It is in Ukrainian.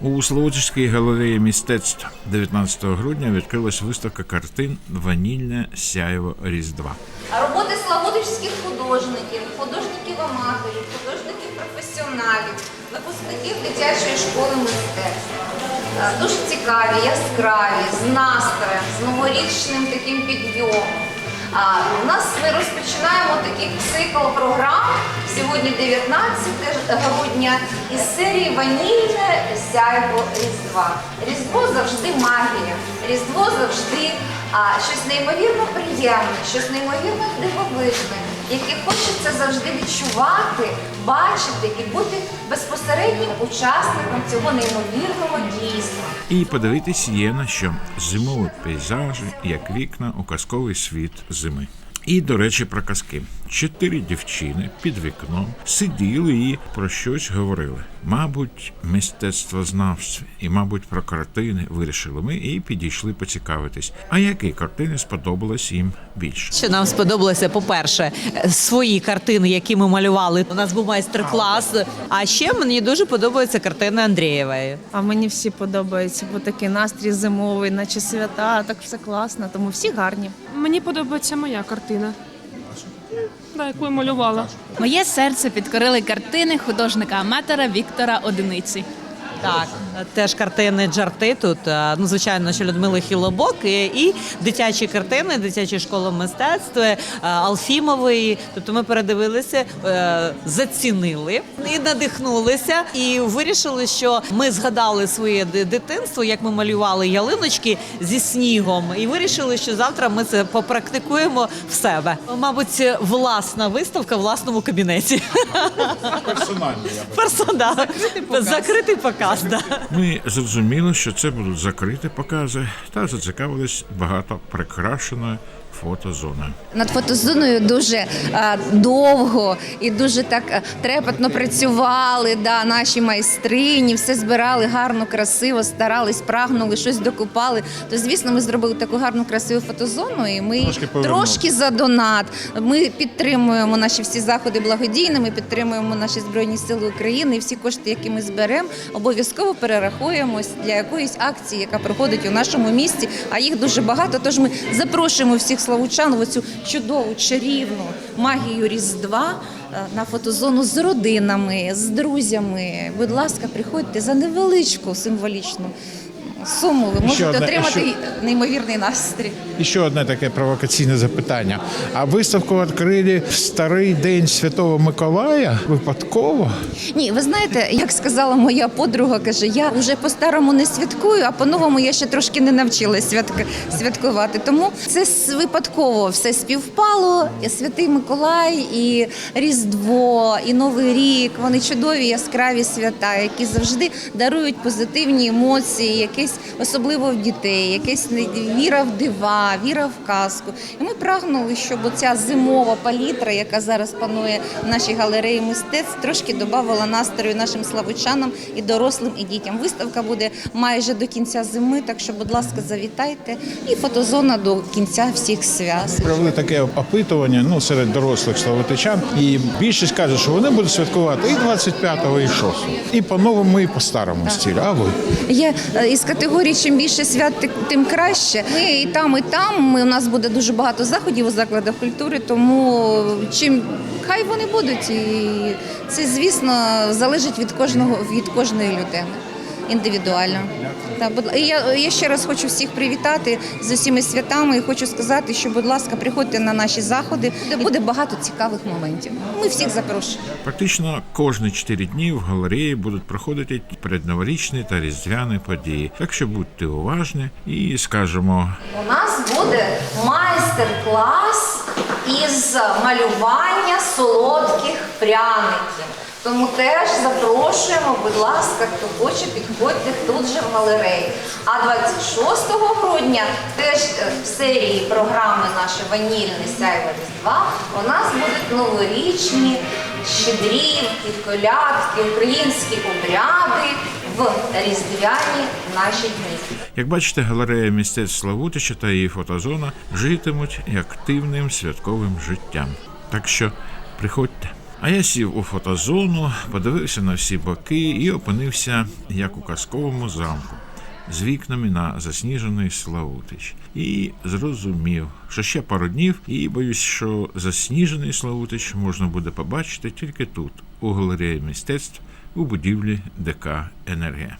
У Славутській галереї мистецтв 19 грудня відкрилась виставка картин Ванільне сяєво Різдва. Роботи славутичських художників, художників-аматорів, художників-професіоналів, випускників дитячої школи мистецтв. Е, Дуже цікаві, яскраві, з настроєм, з новорічним таким підйомом. У нас ми розпочинаємо такий цикл програм. Сьогодні 19 грудня із серії Ванільне сяйво Різдва. Різдво завжди магія, Різдво завжди а, щось неймовірно приємне, щось неймовірно дивовижне, яке хочеться завжди відчувати, бачити і бути безпосереднім учасником цього неймовірного дійства. І подивитись є на що зимові пейзажі, як вікна у казковий світ зими. І, до речі, про казки. Чотири дівчини під вікном сиділи і про щось говорили. Мабуть, мистецтвознавці і, мабуть, про картини вирішили ми і підійшли поцікавитись. А які картини сподобались їм більше? Що нам сподобалося, по-перше, свої картини, які ми малювали. У нас був майстер-клас. А ще мені дуже подобаються картини Андрієвої. А мені всі подобаються, бо такий настрій зимовий, наче свята, так все класно, тому всі гарні. Мені подобається моя картина. Да, яку малювала. Моє серце підкорили картини художника-аматора Віктора Одиниці. Так, теж картини Джарти тут. е, Ну, звичайно, що Людмили Хілобок і, і дитячі картини, дитячі школи мистецтв, е, Алфімової. Тобто ми передивилися, е, зацінили і надихнулися, і вирішили, що ми згадали своє дитинство, як ми малювали ялиночки зі снігом, і вирішили, що завтра ми це попрактикуємо в себе. Мабуть, власна виставка в власному кабінеті. Персонально. Закритий показ. Закритий показ, да. Ми зрозуміли, що це будуть закриті покази, та зацікавились багато прикрашеною фотозоною. Над фотозоною дуже е, довго і дуже так е, трепетно працювали. Да, наші майстрині, все збирали гарно, красиво, старались, прагнули, щось докупали. То звісно, ми зробили таку гарну красиву фотозону, і ми Трошки трошки за донат. Ми підтримуємо наші всі заходи благодійно. Ми підтримуємо наші збройні сили України. І всі кошти, які ми зберемо, обов'язково перерахуємось для якоїсь акції, яка проходить у нашому місті. А їх дуже багато. Тож ми запрошуємо всіх славучан в цю чудову чарівну магію Різдва е, на фотозону з родинами, з друзями. Будь ласка, приходьте за невеличку символічну суму. Ви можете одне- отримати ще- неймовірний настрій. І ще одне таке провокаційне запитання. А виставку відкрили в старий день Святого Миколая випадково? Ні, ви знаєте, як сказала моя подруга, каже, я вже по-старому не святкую, а по-новому я ще трошки не навчилась святк- святкувати. Тому це випадково все співпало. І Святий Миколай, і Різдво, і Новий рік. Вони чудові, яскраві свята, які завжди дарують позитивні емоції, якесь особливо в дітей, якесь не- віра в дива, віра в казку. І ми прагнули, щоб оця зимова палітра, яка зараз панує в нашій галереї мистецтв, трошки додавала настрою нашим славучанам і дорослим, і дітям. Виставка буде майже до кінця зими, так що, будь ласка, завітайте. І фотозона до кінця всіх свят. Провели таке опитування ну, серед дорослих славутичан, і більшість каже, що вони будуть святкувати і 25-го, і 6-го. І по-новому, і по-старому стилю. А ви? Я е, із категорії чим більше свят, тим краще. Ми і там, і там. Ми, у нас буде дуже багато заходів у закладах культури, тому чим хай вони будуть. І це, звісно, залежить від кожного від кожної людини. Індивідуально. Будь- і я, я ще раз хочу всіх привітати з усіма святами і хочу сказати, що, будь ласка, приходьте на наші заходи, де буде багато цікавих моментів. Ми всіх запрошуємо. Практично кожні чотири дні в галереї будуть проходити передноворічні та різдвяні події. Так що будьте уважні і скажемо У нас буде майстер-клас із малювання солодких пряників. Тому теж запрошуємо, будь ласка, хто хоче, підходьте тут же в галереї. А 26 грудня теж е, в серії програми наше ванільне сяйво Різдва у нас будуть новорічні щедрівки, колядки, українські обряди в різдвяні наші дні. Як бачите, галерея мистецтв Славутича та її фотозона житимуть активним святковим життям. Так що приходьте. А я сів у фотозону, подивився на всі боки і опинився як у казковому замку з вікнами на засніжений Славутич. І зрозумів, що ще пару днів, і боюсь, що засніжений Славутич можна буде побачити тільки тут, у галереї мистецтв у будівлі ДК Енергія.